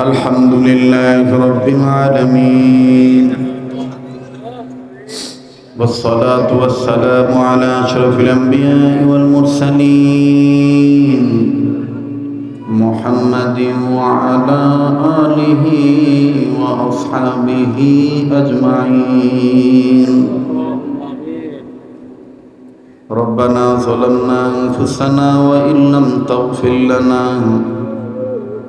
الحمد لله رب العالمين. والصلاة والسلام على أشرف الأنبياء والمرسلين محمد وعلى آله وأصحابه أجمعين. ربنا ظلمنا أنفسنا وإن لم تغفر لنا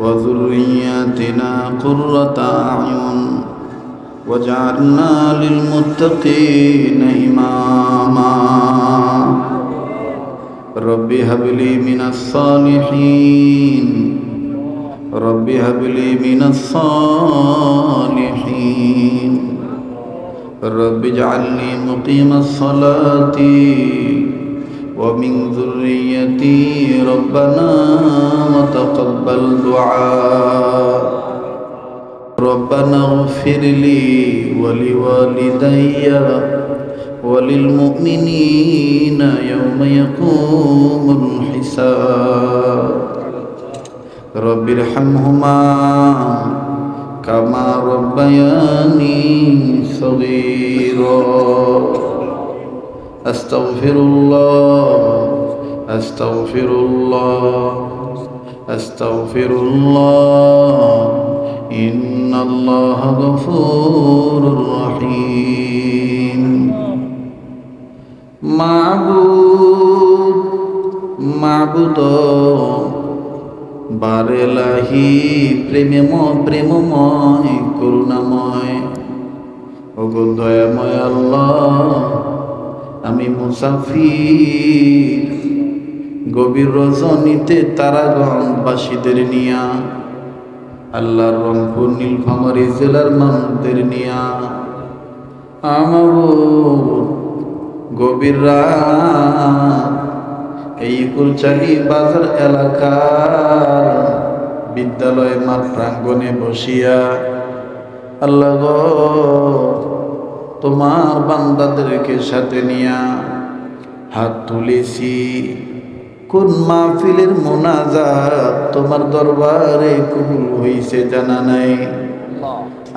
وذرياتنا قرة أعين واجعلنا للمتقين إماما رب هب لي من الصالحين رب هب لي من الصالحين رب اجعلني مقيم الصلاة ومن ذريتي ربنا وتقبل دعاء. ربنا اغفر لي ولوالدي وللمؤمنين يوم يقوم الحساب. رب ارحمهما كما ربياني صغيرا. أستغفر الله أستغفر الله أستغفر الله إن الله غفور رحيم معبود معبود বারেলাহি প্রেমেম প্রেমময় করুণাময় ওগো দয়াময় আল্লাহ আমি মুসাফির। গভীর রজনীতে তারাগণবাসীদের নিয়া, আল্লাহর রংপুর নীলফামারী জেলার মানুষদের নিয়া আমার গভীর রাত এই কুলচালি বাজার এলাকার বিদ্যালয় মাঠ প্রাঙ্গনে বসিয়া, আল্লাহ তোমার বান্দাদেরকে সাথে নিয়া হাত তুলেছি। কোন মাহফিলের মোনাজাত তোমার দরবারে কবুল হইছে জানা নাই?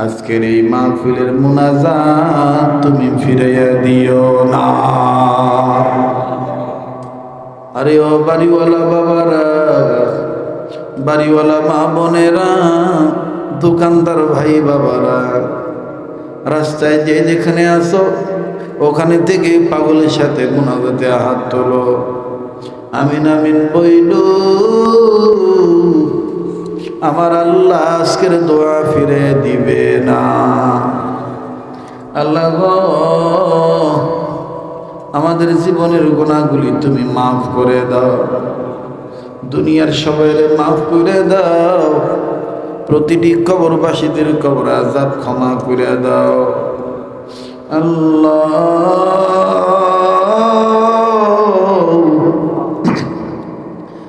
আজকের এই মাহফিলের মোনাজাত তুমি ফিরাইয়া দিও না। আরে ও বাড়িওয়ালা বাবারা, বাড়িওয়ালা মা বোনেরা, দোকানদার ভাই বাবারা রাস্তায় যে যেখানে আসো, ওখানে থেকে পাগলের সাথে গুণাগতে হাত তোলো। আমিন আমিন বইল, আমার আল্লাহ আজকের দোয়া ফিরে দিবে না। আল্লাহ আমাদের জীবনের গুণাগুলি তুমি মাফ করে দাও। দুনিয়ার সবাই মাফ করে দাও। প্রতিটি কবরবাসীদের কবর আজাব ক্ষমা করে দাও। আল্লাহ।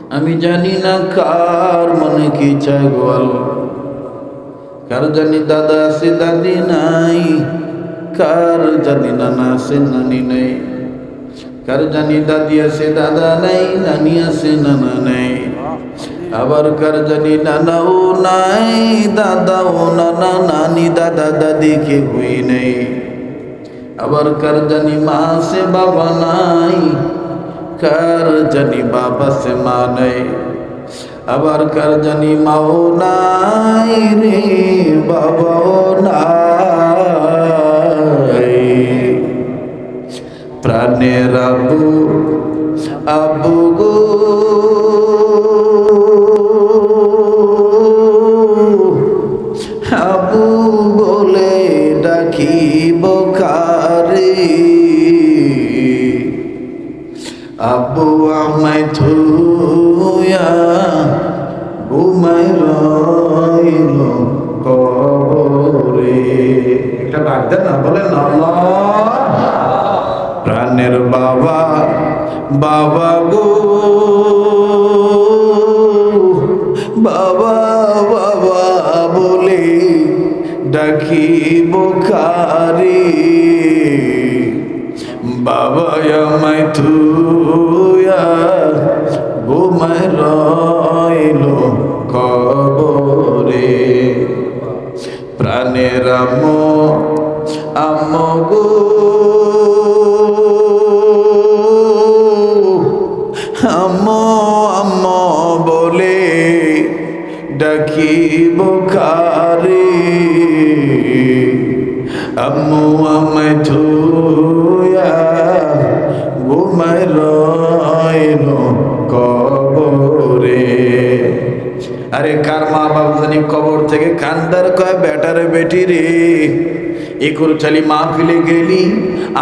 আমি জানি না কার মনে কি চাই গোয়াল কার জানি দাদা আছে, দাদি নাই। কার জানি নানা আছে, নানি নাই। কার জানি দাদি আছে, দাদা নাই, নানি আছে, নানা নাই। আবার কার জানি নানাও নাই, দাদাও নানা নানি, দাদা দাদি কে হই নেই। আবার কার জানি মা আছে বাবা নাই, কার জানি বাবা সে মা নাই। আবার কার জানি মাও নাই রে, বাবাও নাই। প্রাণের আবু আবু গো। আবু আমায় থুয়া ঘুমাই রইল কবরে। একটা ডাক না, বলেন আল্লাহ। প্রাণের বাবা বাবা গো। আমায় তুয়া ঘুমায় রইল কবরে। প্রাণের আম আম গো। আম আম বলে ডাকি বোখারি আম্মু আমায় ধুয়া থেকে কান্দার কয় বেটারে বেটি রে? একুর চালি মা ফিলে গেলি,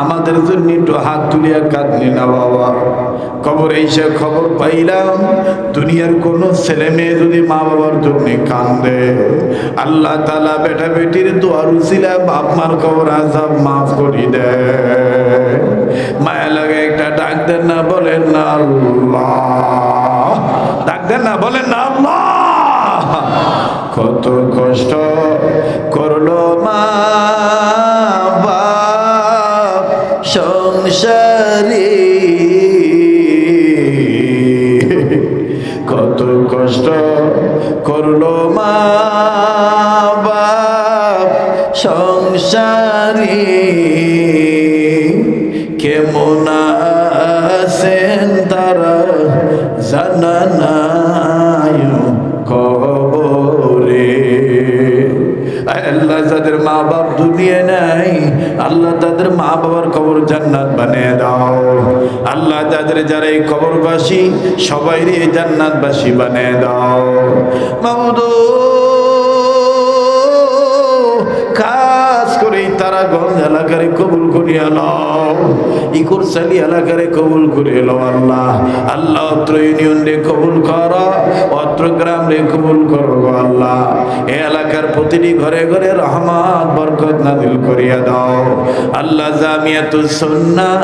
আমাদের জন্য একটু হাত তুলিয়া কাঁদলি না বাবা। কবর এসে খবর পাইলাম, দুনিয়ার কোন ছেলে মেয়ে যদি মা বাবার জন্য কান্দে। আল্লাহ তালা বেটা বেটির দোয়ার উচিলা বাপ মার কবর আজাব মাফ করি দে। মায়া লাগে একটা ডাক দেন না, বলেন না আল্লাহ। ডাক দেন না, বলেন না আল্লাহ। কত কষ্ট করল মা সংসারে। কত কষ্ট করল মা বাপ সংসারে। কেমন মা দিয়ে নাই। আল্লাহ তাদের মা বাবার কবর জান্নাত বানিয়ে দাও। আল্লাহ তাদের যারা এই কবরবাসী সবাই জান্নাতবাসী বানিয়ে দাও। মামুদু তারাগঞ্জ এলাকারে কবুল করিয়া লও। ইকুর এলাকারে কবুল করিয়া লও আল্লাহ। আল্লাহ অত্র ইউনিয়ন রে কবুল কর অত্র গ্রাম রে কবুল করো আল্লাহ। এ এলাকার প্রতিটি ঘরে ঘরে রহমত, বরকত নাজিল করিয়া দাও। আল্লাহ জামিয়াতুল সুন্নাহ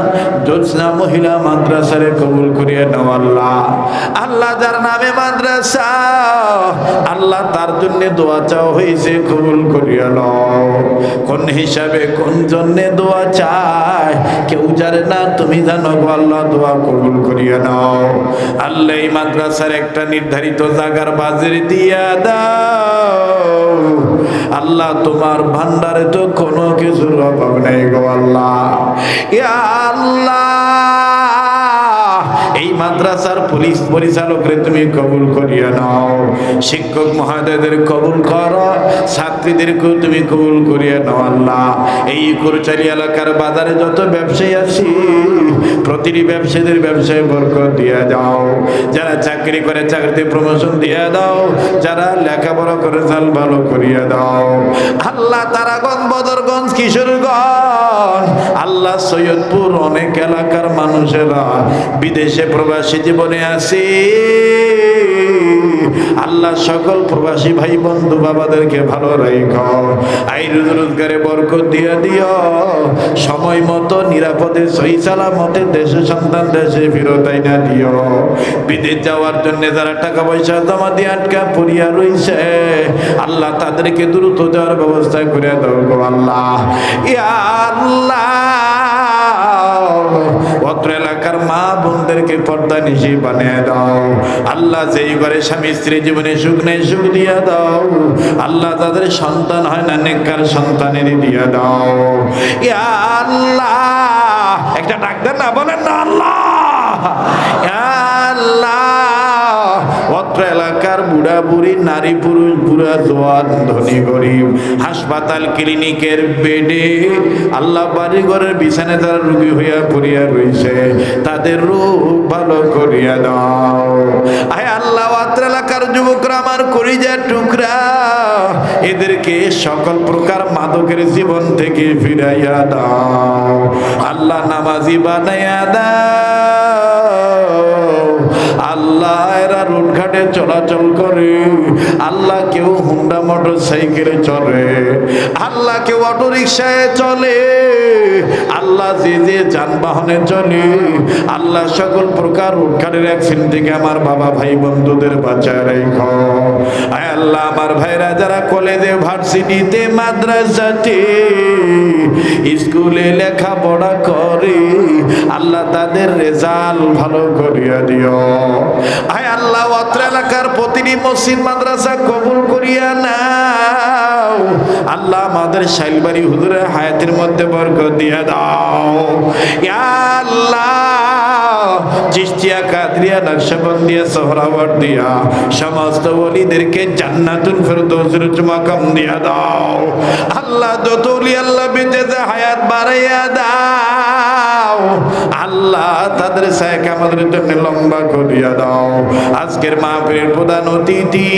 জোৎস্না মহিলা মাদ্রাসারে কবুল করিয়া নাও আল্লাহ। আল্লাহ যার নামে মাদ্রাসা, আল্লাহ তার জন্য দোয়া চাও হয়েছে কবুল করিয়া নাও কোন হিসাবে কোন জন্যে দোয়া চায়? কেউ জানে না, তুমি জানো আল্লাহ দোয়া কবুল করিয়া নাও। আল্লাহ এই মাদ্রাসার একটা নির্ধারিত জায়গার বাজারে দিয়া দাও। আল্লাহ, তোমার ভান্ডারে তো কোনো কিছুর অভাব নেই গো আল্লাহ। ইয়া আল্লাহ, এই মাদ্রাসার পুলিশ পরিচালকরে তুমি কবুল করিয়া নাও। শিক্ষক মহাদয়দের কবুল করো, ছাত্রীদেরকেও তুমি কবুল করিয়া নাও আল্লাহ। এই কুরচারি এলাকার বাজারে যত ব্যবসায়ী আছি, প্রতিটি ব্যবসায়ীদের ব্যবসায় বরকত দিয়া দাও। যারা চাকরি করে, চাকরিতে প্রমোশন দিয়া দাও। যারা লেখাপড়া করে চাল ভালো করিয়া দাও। আল্লাহ তারাগঞ্জ, বদরগঞ্জ, কিশোরগঞ্জ, আল্লাহ সৈয়দপুর অনেক এলাকার মানুষেরা বিদেশে প্রবাসী জীবনে আসি আল্লাহ সকল প্রবাসী ভাই, বন্ধু, বাবাদেরকে ভালো রাখ। আই রোজ রোজগারে বরকত দিয়ে দিও। সময় মতো নিরাপদে সই সালামতে দেশে সন্তান দেশে ফেরত আইনা দিও। বিদেশ যাওয়ার জন্য যারা টাকা পয়সা জমা দিয়ে আটকা পড়িয়া রইছে, আল্লাহ তাদেরকে দ্রুত যাওয়ার ব্যবস্থা করে দাও আল্লাহ। ইয়া আল্লাহ! অত্র এলাকার মা বোনদেরকে পর্দা নিশি বানিয়ে দাও। আল্লাহ যেই ঘরে স্বামী, স্ত্রী জীবনে সুখ নেই, সুখ দিয়া দাও। আল্লাহ তাদের সন্তান হয় না, নেককার সন্তানের দিয়া দাও। আল্লাহ! একটা ডাক্তার না, বলেন না, আল্লাহ! আল্লাহ! এলাকার বুড়া বুড়ি নারী পুরুষ, বুড়া, জোয়ান, ধনী, গরিব, হাসপাতাল, ক্লিনিকের বেডে আল্লাহ বাড়ি ঘরের বিছানে যারা রুগী হইয়া পড়িয়া রয়েছে তাদের রোগ ভালো করিয়া দাও। আয় আল্লাহ, অত্র এলাকার যুবকরা আমার করি করিজা টুকরা, এদেরকে সকল প্রকার মাদকের জীবন থেকে ফিরাইয়া দাও। আল্লাহ নামাজি বানাইয়া দাও। আল্লাহ এরা রোডঘাটে চলাচল করে। আল্লাহ কেউ হুন্ডা মোটর সাইকেলে চলে আল্লাহ কেউ অটো রিক্সায় চলে। আল্লাহ যে যে যানবাহনে চলে। আল্লাহ সকল প্রকার উৎখানের অ্যাক্সিডেন্ট থেকে আমার বাবা, ভাই, বন্ধুদের বাঁচায় রেখ। আয় আল্লাহ, আমার ভাইরা যারা কলেজে, ভার্সিটিতে, মাদ্রাসাতে, স্কুলে লেখাপড়া করে, আল্লাহ তাদের রেজাল্ট ভালো করিয়া দিও। আয় আল্লাহ, অত্র এলাকার প্রতিটি মসজিদ, মাদ্রাসা কবুল করিয়া নাও। আল্লাহ আমাদের শাইলবাড়ি হুজুরের হায়াতের মধ্যে বরকত দিয়া দাও। আল্লাহ চিস্তিয়া কাদরিয়া নকশবন্দিয়া সোহরাওয়ার দিয়া সমস্ত ওলিদেরকে জান্নাতুল ফেরদৌসের মাকাম দিয়া দাও। আল্লাহ যত ওলি আল্লাহ বেঁচেছে হায়াত বাড়াইয়া দাও। আল্লাহ তাদের সাহেব আমাদের জন্য লম্বা করিয়া দাও। আজকের মাহফিলের প্রধান অতিথি।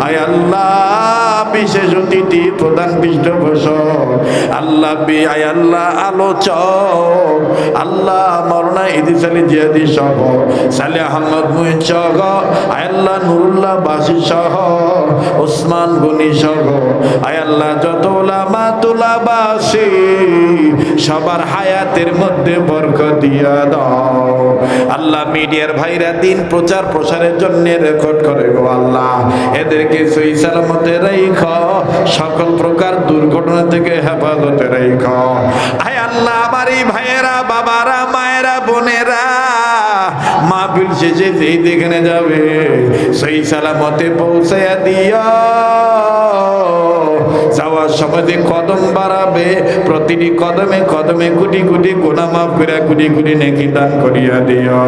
আয় আল্লাহ, বিশেষ অতিথি, প্রধান পৃষ্ঠপোষক। আল্লাহ বি, আয় আল্লাহ, আলোচক। আল্লাহ মরনা ইদিস আলী জিয়াদি সহ। সালে আহমদ মুহিন সহ। আয় আল্লাহ নুরুল্লাহ বাসি সহ। ওসমান গনি সহ। আয় আল্লাহ, যত ওলামা তুলা বাসি সবার হায়াতের মধ্যে বরকত দিয়া দাও। আল্লাহ মিডিয়ার ভাইরা দিন প্রচার প্রসারের জন্য রেকর্ড করে গো আল্লাহ। এদেরকে সই সালামতে রেখ সকল প্রকার দুর্ঘটনা থেকে হেফাজতে রেখ আয় আল্লাহ, আমার ভাইয়েরা, বাবারা, মায়েরা, বোনেরা মাহফিল শেষে যেই যেখানে যাবে, সেই সালামতে পৌঁছাইয়া দিও যাওয়ার সময় যে কদম বাড়াবে, প্রতিটি কদমে কদমে কোটি কোটি গোনা মাফ করে কোটি কোটি নেকি দান করিয়া দিও।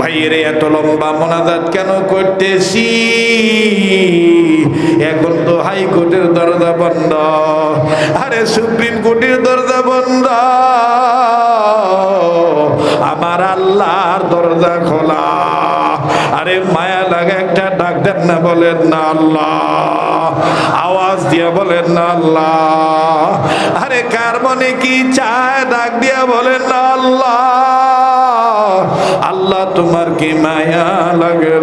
ভাইয়ের এত লম্বা মোনাজাত কেন করতেছি? এখন তো হাইকোর্টের দরজা বন্ধ। আরে সুপ্রিম কোর্টের দরজা বন্ধ। আমার আল্লাহর দরজা খোলা। আরে মায়া লাগা একটা ডাক দেন না বলেন না আল্লাহ। আওয়াজ দিয়ে বলেন না আল্লাহ। আরে কার মনে কি চায় ডাক দিয়া বলেন না আল্লাহ। আল্লাহ তোমার কি মায়া লাগে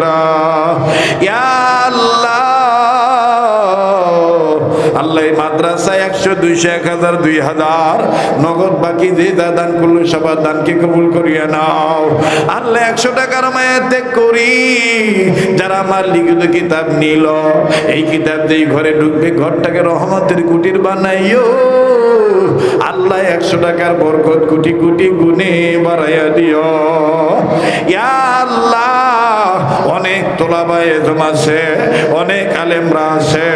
আল্লাহ। আল্লাহ মাদ্রাসায় একশো দুইশো এক হাজার দুই হাজার। নগদ বাকি যে যা দান করল সবার দানকে কবুল করিয়া নাও। আল্লাহ একশো টাকার মায়াতে করি। যারা আমার লিখিত কিতাব নিল, এই কিতাব যেই ঘরে ঢুকবে, ঘরটাকে রহমতের কুটির বানাইও। আল্লাহ একশো টাকার বরকত কোটি কোটি গুণে বাড়াইয়া দিও। আল্লাহ, অনেক তোলাবাই আছে, অনেক আলেমরা আছে।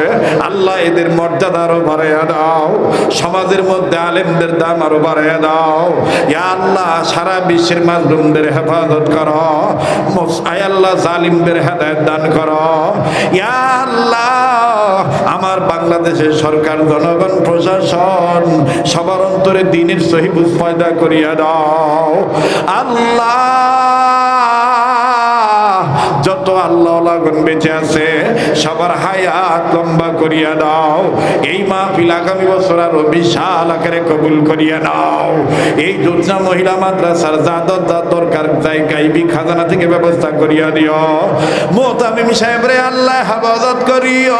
আল্লাহ এদের মর্যাদা আরও বাড়াইয়া দাও, সমাজের মধ্যে আলেমদের দাম আরও বাড়াইয়া দাও। ইয়া আল্লাহ, সারা বিশ্বের মাজলুমদের হেফাজত করো আয় আল্লাহ, জালিমদের হেদায়ত দান করো। ইয়া আল্লাহ, আমার বাংলাদেশের সরকার, জনগণ, প্রশাসন সবার অন্তরে দিনের সহিবুজ পয়দা করিয়া দাও। আল্লাহ কবুল করিয়া নাও। যা খাজানা থেকে ব্যবস্থা করিয়া দিও। মোতামিম সাহেব রে আল্লাহ হেফাজত করিও।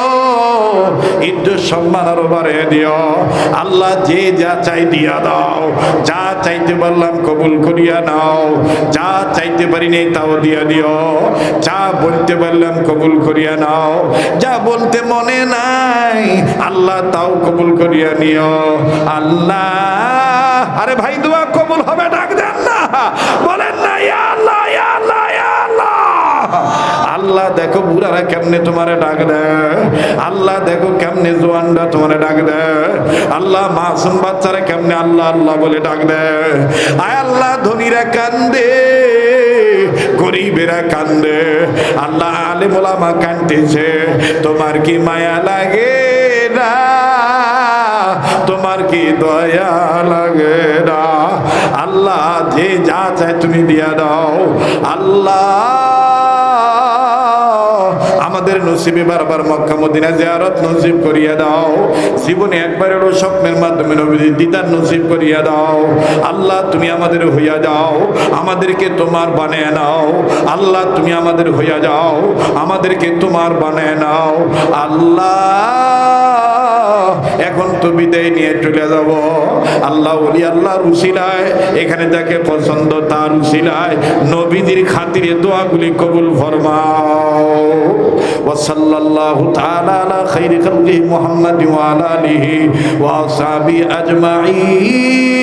সম্মান দিও। আল্লাহ যে যা চাই দিয়া দাও। যা চাইতে পারলাম কবুল করিয়া নাও। যা চাইতে পারি নেই তাও দিয়া দিও। যা বলতে পারলাম, কবুল করিয়া নাও। যা বলতে মনে নাই, আল্লাহ তাও কবুল করিয়া নিও। আল্লাহ, আরে ভাই, দোয়া কবুল হবে, ডাক দেন না। বলেন না, ইয়া আল্লাহ ইয়া আল্লাহ ইয়া আল্লাহ। আল্লাহ, দেখো বুড়ারা কেমনে তোমারে ডাক দেয়। আল্লাহ, দেখো কেমনে জোয়ানরা তোমারে ডাক দেয়। আল্লাহ, মাসুম বাচ্চারা কেমনে আল্লাহ আল্লাহ বলে ডাক দেয়। আয় আল্লাহ, ধনীরা কান্দে। গরিবেরা কান্দে। আল্লাহ আলে মোলামা কান্দতেছে তোমার কি মায়া লাগে তোমার কি দয়া লাগে না? আল্লাহ যে যা চায় তুমি দিয়া দাও। আল্লাহ নসিবে বারবার মক্কা মদিনা জিয়ারত নসিব করিয়া দাও। জীবনে একবারেরও স্বপ্নের মাধ্যমে নবীজি দিদার নসিব করিয়া দাও। আল্লাহ, তুমি আমাদের হইয়া যাও। আমাদেরকে তোমার বানিয়ে নাও। আল্লাহ, তুমি আমাদের হইয়া যাও। আমাদেরকে তোমার বানিয়ে নাও। আল্লাহ এখন তো বিদায় নিয়ে চলে যাব আল্লাহ ওলি আল্লাহর উসিলায় এখানে যাকে পছন্দ তার উসিলায় নবীদের খাতিরে দোয়াগুলি কবুল ফরমাও وصلى الله تعالى على خير خلقه محمد وعلى آله وأصحابه أجمعين